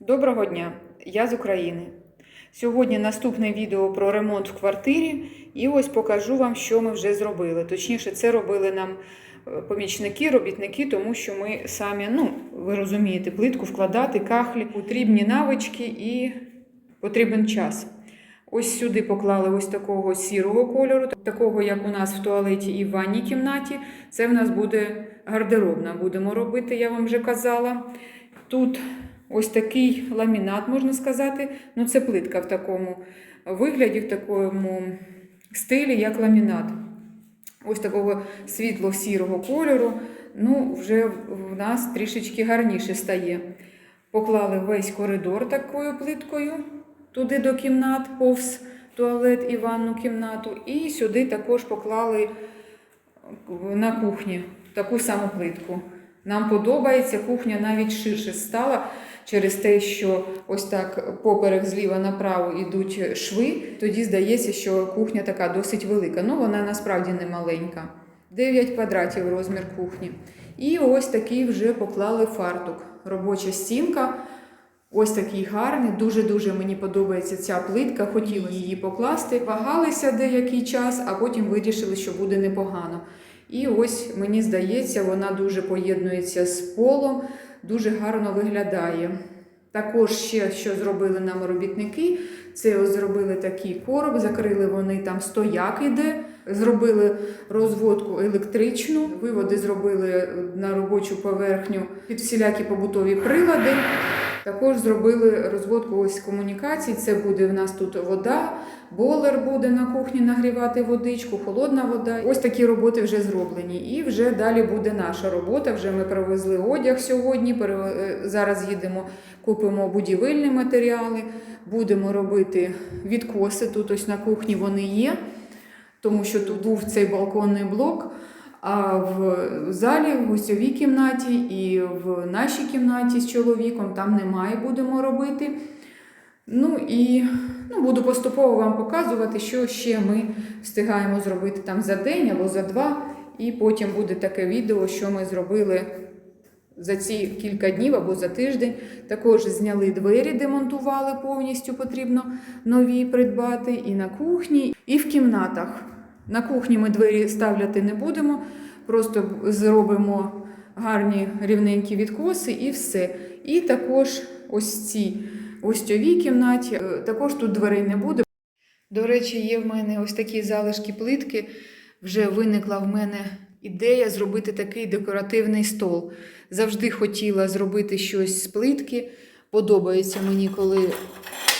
Доброго дня! Я з України. Сьогодні наступне відео про ремонт в квартирі, і ось покажу вам, що ми вже зробили. Точніше, це робили нам е, помічники, робітники, тому що ми самі, ну, ви розумієте, плитку вкладати, кахлі, потрібні навички і потрібен час. Ось сюди поклали ось такого сірого кольору, такого, як у нас в туалеті і в ванній кімнаті. Це в нас буде гардеробна. Будемо робити, я вам вже казала. Тут ось такий ламінат, можна сказати. Ну, це плитка в такому вигляді, в такому стилі, як ламінат. Ось такого світло-сірого кольору. Ну, вже в нас трішечки гарніше стає. Поклали весь коридор такою плиткою, туди до кімнат, повз туалет і ванну кімнату. І сюди також поклали на кухні таку саму плитку. Нам подобається, кухня навіть ширше стала через те, що ось так поперек зліва направо йдуть шви. Тоді здається, що кухня така досить велика. Ну, вона насправді не маленька. 9 квадратів розмір кухні. І ось такий вже поклали фартук. Робоча стінка. Ось такий гарний. Дуже-дуже мені подобається ця плитка. Хотіли її покласти. Вагалися деякий час, а потім вирішили, що буде непогано. І ось мені здається, вона дуже поєднується з полом, дуже гарно виглядає. Також ще що зробили нам робітники, це зробили такий короб, закрили вони там стояк іде, зробили розводку електричну, виводи зробили на робочу поверхню під всілякі побутові прилади. Також зробили розводку ось комунікацій. Це буде в нас тут вода, болер буде на кухні нагрівати водичку, холодна вода. Ось такі роботи вже зроблені. І вже далі буде наша робота. Вже ми привезли одяг сьогодні. Зараз їдемо, купимо будівельні матеріали, будемо робити відкоси. Тут ось на кухні вони є, тому що тут був цей балконний блок. А в залі, в гостьовій кімнаті і в нашій кімнаті з чоловіком там немає, будемо робити. Ну і ну, буду поступово вам показувати, що ще ми встигаємо зробити там за день або за два. І потім буде таке відео, що ми зробили за ці кілька днів або за тиждень. Також зняли двері, демонтували повністю, потрібно нові придбати і на кухні, і в кімнатах. На кухні ми двері ставляти не будемо, просто зробимо гарні рівненькі відкоси і все. І також ось ці гостьовій кімнаті, е, також тут дверей не буде. До речі, є в мене ось такі залишки плитки. Вже виникла в мене ідея зробити такий декоративний стол. Завжди хотіла зробити щось з плитки. Подобається мені, коли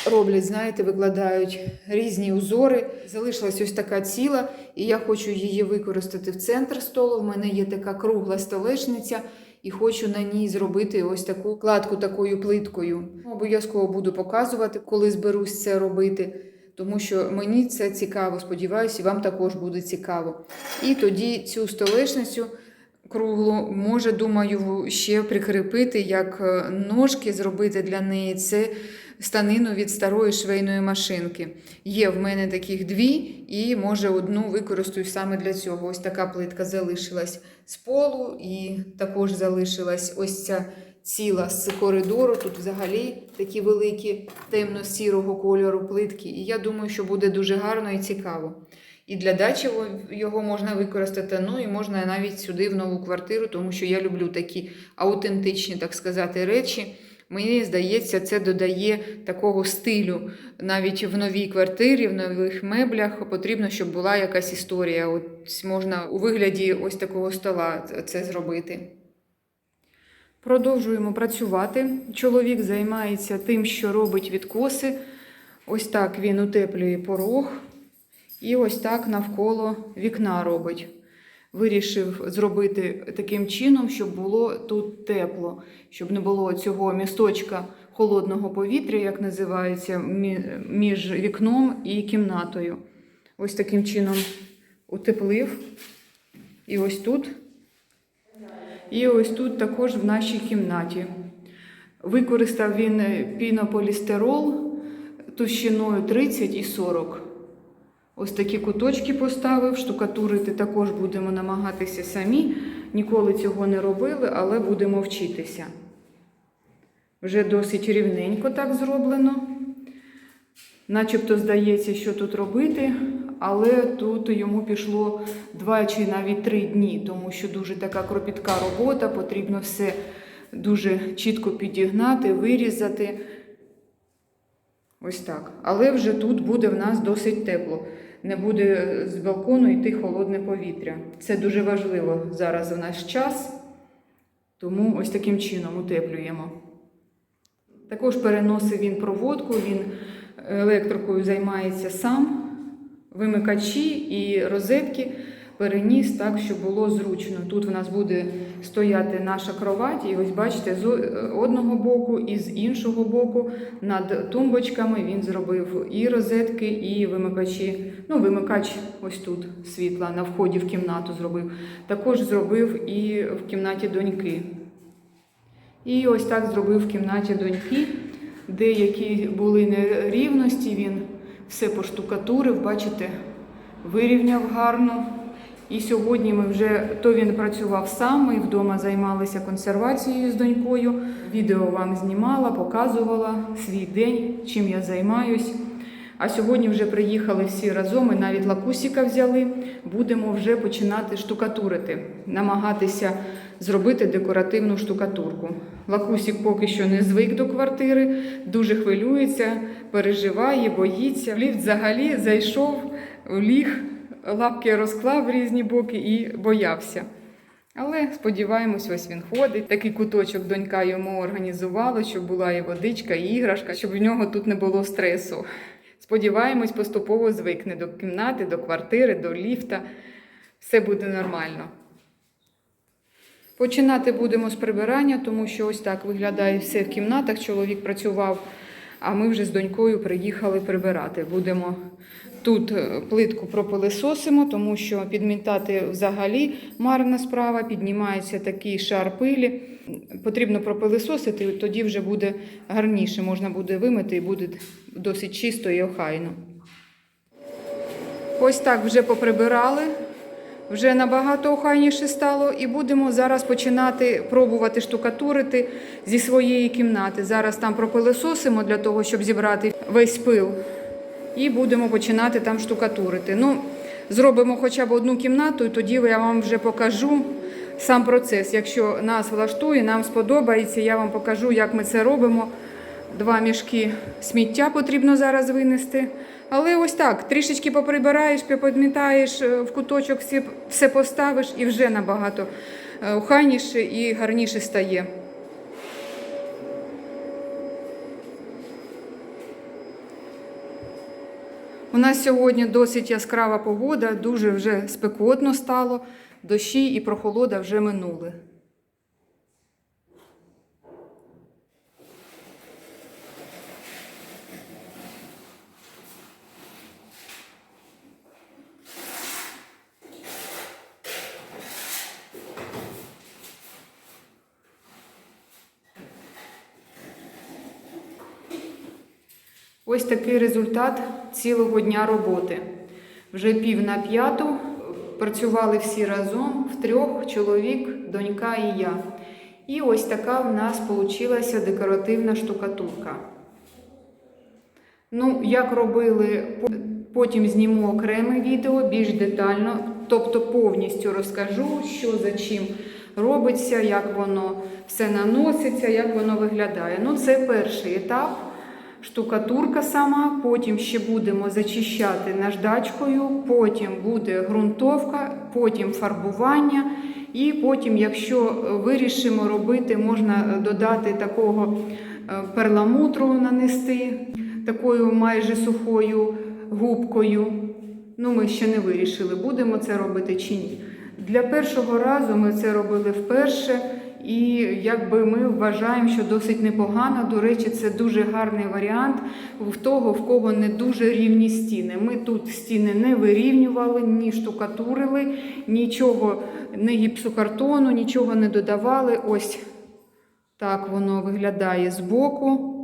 роблять, знаєте, викладають різні узори. Залишилась ось така ціла, і я хочу її використати в центр столу. В мене є така кругла столешниця, і хочу на ній зробити ось таку кладку такою плиткою. Обов'язково буду показувати, коли зберусь це робити. Тому що мені це цікаво, сподіваюся, вам також буде цікаво. І тоді цю столешницю круглу може, думаю, ще прикріпити, як е, ножки зробити для неї. Це станину від старої швейної машинки. Є в мене таких дві, і може одну використаю саме для цього. Ось така плитка залишилась з полу, і також залишилась ось ця ціла з коридору. Тут взагалі такі великі темно-сірого кольору плитки. І я думаю, що буде дуже гарно і цікаво. І для дачі його можна використати, ну і можна навіть сюди в нову квартиру, тому що я люблю такі аутентичні, так сказати, речі. Мені здається, це додає такого стилю. Навіть в новій квартирі, в нових меблях потрібно, щоб була якась історія. От можна у вигляді ось такого стола це зробити. Продовжуємо працювати. Чоловік займається тим, що робить відкоси. Ось так він утеплює порог. І ось так навколо вікна робить. Вирішив зробити таким чином, щоб було тут тепло, щоб не було цього місточка холодного повітря, як називається, між вікном і кімнатою. Ось таким чином утеплив. І ось тут. І ось тут також в нашій кімнаті. Використав він пінополістирол товщиною 30 і 40. Ось такі куточки поставив, штукатурити також будемо намагатися самі. Ніколи цього не робили, але будемо вчитися. Вже досить рівненько так зроблено. Начебто здається, що тут робити, але тут йому пішло два чи навіть три дні, тому що дуже така кропітка робота, потрібно все дуже чітко підігнати, вирізати. Ось так. Але вже тут буде в нас досить тепло. Не буде з балкону йти холодне повітря. Це дуже важливо зараз в наш час, тому ось таким чином утеплюємо. Також переносив він проводку, він електрикою займається сам. Вимикачі і розетки переніс так, щоб було зручно. Тут в нас буде стояти наша кровать, і ось бачите, з одного боку і з іншого боку над тумбочками він зробив і розетки, і вимикачі. Ну, вимикач ось тут світла на вході в кімнату зробив. Також зробив і в кімнаті доньки. І ось так зробив в кімнаті доньки. Деякі були нерівності, він все поштукатурив, бачите, вирівняв гарно. І сьогодні ми вже то він працював сам, ми вдома займалися консервацією з донькою. Відео вам знімала, показувала свій день, чим я займаюсь. А сьогодні вже приїхали всі разом, і навіть лакусіка взяли. Будемо вже починати штукатурити, намагатися зробити декоративну штукатурку. Лакусік поки що не звик до квартири, дуже хвилюється, переживає, боїться. Ліфт взагалі зайшов, ліг, лапки розклав в різні боки і боявся. Але сподіваємось, ось він ходить. Такий куточок донька йому організувала, щоб була і водичка, і іграшка, щоб в нього тут не було стресу. Сподіваємось, поступово звикне до кімнати, до квартири, до ліфта. Все буде нормально. Починати будемо з прибирання, тому що ось так виглядає все в кімнатах. Чоловік працював, а ми вже з донькою приїхали прибирати. Будемо тут е, плитку пропилисосимо, тому що підмітати взагалі марна справа, піднімається такий шар пилі. Потрібно пропилисосити, тоді вже буде гарніше, можна буде вимити і буде досить чисто і охайно. Ось так вже поприбирали. Вже набагато охайніше стало, і будемо зараз починати пробувати штукатурити зі своєї кімнати. Зараз там пропилисосимо для того, щоб зібрати весь пил, і будемо починати там штукатурити. Ну, зробимо хоча б одну кімнату, і тоді я вам вже покажу сам процес. Якщо нас влаштує, нам сподобається, я вам покажу, як ми це робимо. Два мішки сміття потрібно зараз винести. Але ось так, трішечки поприбираєш, підмітаєш е, в куточок, всі- все поставиш і вже набагато е, охайніше і гарніше стає. У нас сьогодні досить яскрава погода, дуже вже спекотно стало, дощі і прохолода вже минули. Ось такий результат цілого дня роботи. Вже пів на п'яту працювали всі разом, втрьох, чоловік, донька і я. І ось така в нас вийшла декоративна штукатурка. Ну, як робили, потім зніму окреме відео більш детально, тобто повністю розкажу, що за чим робиться, як воно все наноситься, як воно виглядає. Ну, це перший етап. Штукатурка сама, потім ще будемо зачищати наждачкою, потім буде ґрунтовка, потім фарбування. І потім, якщо вирішимо робити, можна додати такого е, перламутру нанести, такою майже сухою губкою. Ну, ми ще не вирішили, будемо це робити чи ні. Для першого разу ми це робили вперше. І якби ми вважаємо, що досить непогано. До речі, це дуже гарний варіант в того, в кого не дуже рівні стіни. Ми тут стіни не вирівнювали, ні штукатурили, нічого, не гіпсокартону, нічого не додавали. Ось так воно виглядає збоку.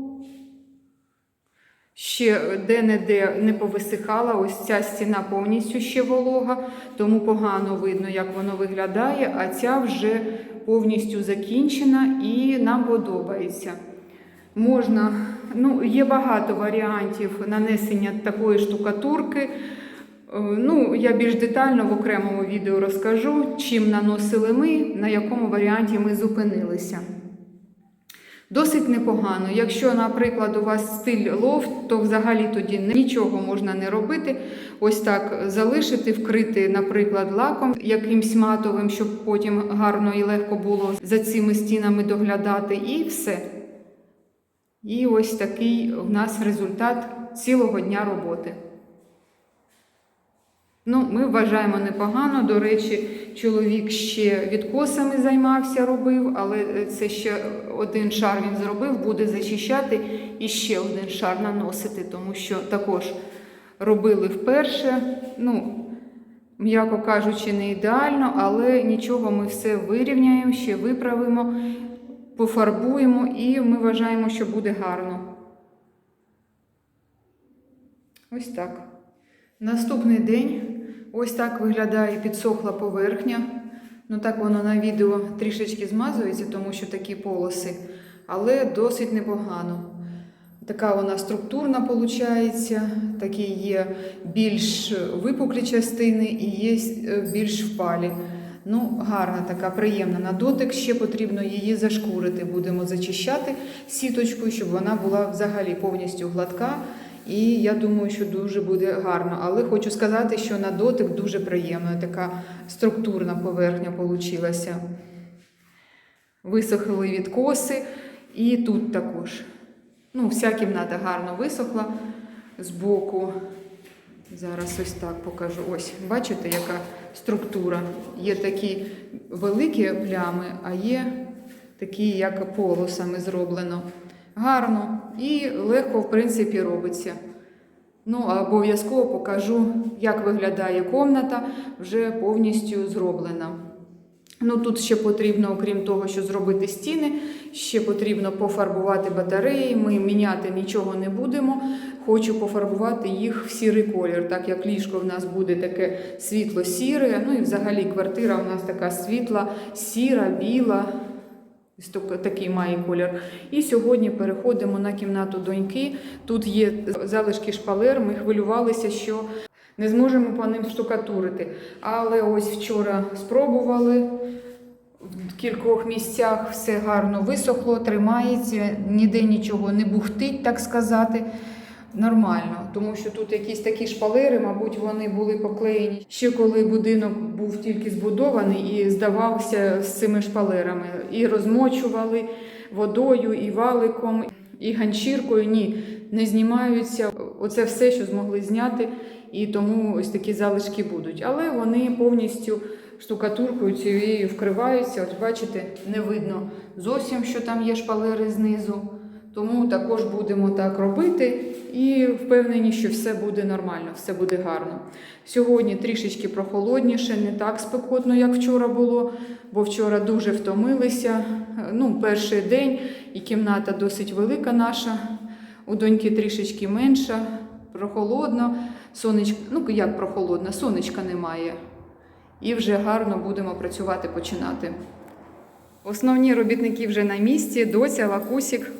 Ще де-не-де не повисихала, ось ця стіна повністю ще волога, тому погано видно, як воно виглядає, а ця вже повністю закінчена і нам подобається. Можна, ну, є багато варіантів нанесення такої штукатурки. Е, Ну, я більш детально в окремому відео розкажу, чим наносили ми, на якому варіанті ми зупинилися. Досить непогано. Якщо, наприклад, у вас стиль лофт, то взагалі тоді нічого можна не робити. Ось так залишити, вкрити, наприклад, лаком якимсь матовим, щоб потім гарно і легко було за цими стінами доглядати, і все. І ось такий в нас результат цілого дня роботи. Ну, ми вважаємо непогано. До речі, чоловік ще відкосами займався, робив, але це ще один шар він зробив, буде зачищати і ще один шар наносити, тому що також робили вперше. Ну, м'яко кажучи, не ідеально, але нічого, ми все вирівняємо, ще виправимо, пофарбуємо і ми вважаємо, що буде гарно. Ось так. Наступний день ось так виглядає підсохла поверхня. Ну так воно на відео трішечки змазується, тому що такі полоси, але досить непогано. Така вона структурна виходить, такі є більш випуклі частини і є е, більш впалі. Ну, гарна така, приємна на дотик. Ще потрібно її зашкурити. Будемо зачищати сіточкою, щоб вона була взагалі повністю гладка. І я думаю, що дуже буде гарно. Але хочу сказати, що на дотик дуже приємно. Така структурна поверхня получилася. Висохли відкоси, і тут також. Ну, вся кімната гарно висохла з боку. Зараз ось так покажу. Ось, бачите, яка структура. Є такі великі плями, а є такі, як полосами зроблено. Гарно і легко, в принципі, робиться. Ну, обов'язково покажу, як виглядає комната, вже повністю зроблена. Ну, тут ще потрібно, окрім того, що зробити стіни, ще потрібно пофарбувати батареї. Ми міняти нічого не будемо. Хочу пофарбувати їх в сірий колір, так як ліжко в нас буде таке світло-сіре. Ну і взагалі квартира у нас така світла, сіра, біла. Такий має колір. І сьогодні переходимо на кімнату доньки. Тут є залишки шпалер. Ми хвилювалися, що не зможемо по ним штукатурити. Але ось вчора спробували. В кількох місцях все гарно висохло, тримається, ніде нічого не бухтить, так сказати. Нормально, тому що тут якісь такі шпалери, мабуть, вони були поклеєні ще коли будинок був тільки збудований і здавався з цими шпалерами. І розмочували водою, і валиком, і ганчіркою. Ні, не знімаються. Оце все, що змогли зняти, і тому ось такі залишки будуть. Але вони повністю штукатуркою цією вкриваються. От бачите, не видно зовсім, що там є шпалери знизу. Тому також будемо так робити і впевнені, що все буде нормально, все буде гарно. Сьогодні трішечки прохолодніше, не так спекотно, як вчора було, бо вчора дуже втомилися. Ну, перший день і кімната досить велика наша. У доньки трішечки менша, прохолодно, сонечко, ну як прохолодно, сонечка немає. І вже гарно будемо працювати, починати. Основні робітники вже на місці, доця, лакусік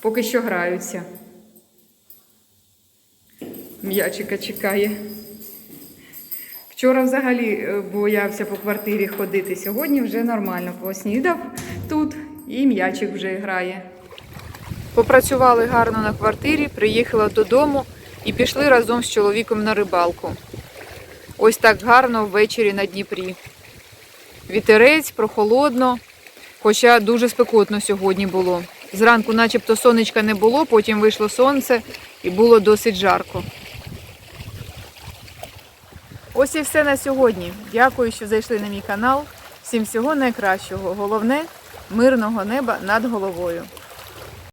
поки що граються. М'ячика чекає. Вчора взагалі е, боявся по квартирі ходити. Сьогодні вже нормально поснідав тут і м'ячик вже грає. Попрацювали гарно на квартирі, приїхала додому і пішли разом з чоловіком на рибалку. Ось так гарно ввечері на Дніпрі. Вітерець, прохолодно, хоча дуже спекотно сьогодні було. Зранку начебто сонечка не було, потім вийшло сонце і було досить жарко. Ось і все на сьогодні. Дякую, що зайшли на мій канал. Всім всього найкращого. Головне мирного неба над головою.